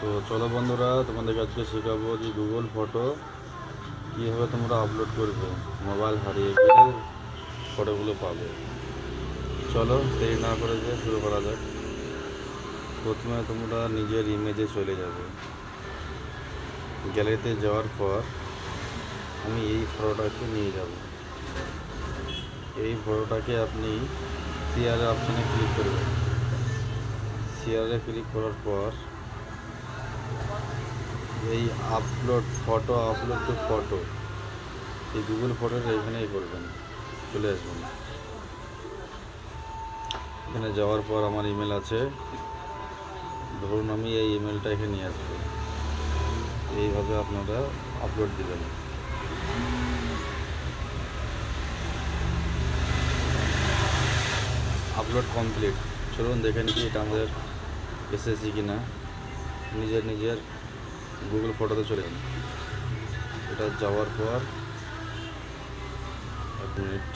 তো চলো বন্ধুরা, তোমাদের আজকে শেখাবো যে গুগল ফটো কীভাবে তোমরা আপলোড করবে মোবাইল হারিয়ে গেলে ফটোগুলো পাবে। চলো দেরি না করে যে শুরু করা যাক। প্রথমে তোমরা নিজের ইমেজে চলে যাবে। গ্যালারিতে যাওয়ার পর আমি এই ফটোটাকে নিয়ে যাব। এই ফটোটাকে আপনি শেয়ার অপশানে ক্লিক করবেন। শেয়ারে ক্লিক করার পর এই upload photo upload to photo এই গুগল ফটোটা এখানেই করবেন, চলে আসবেন। এখানে যাওয়ার পর আমার ইমেল আছে। ধরুন আমি এই ইমেলটা এখানে নিয়ে আসব। এইভাবে আপনারা আপলোড দেবেন। আপলোড কমপ্লিট চলুন দেখেন কি এটা আমাদের এসেছে কি না নিজের নিজের গুগল ফটোতে চলে যান এটা যাওয়ার পর এক মিনিট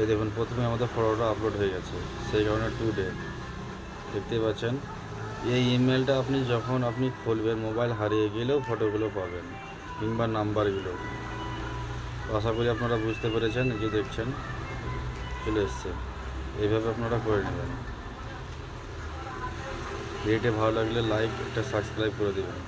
এই দেখুন, প্রথমে আমাদের ফটোটা আপলোড হয়ে গেছে। সেই কারণে টু ডে দেখতে পাচ্ছেন, এই ইমেলটা আপনি যখন আপনি খুলবেন মোবাইল হারিয়ে গেলেও ফটোগুলো পাবেন, কিংবা নাম্বারগুলো আশা করি আপনারা বুঝতে পেরেছেন যে দেখছেন, চলে এসছে। এইভাবে আপনারা করে নেবেন। ভিডিওটি ভালো লাগলে লাইক একটা সাবস্ক্রাইব করে দেবেন।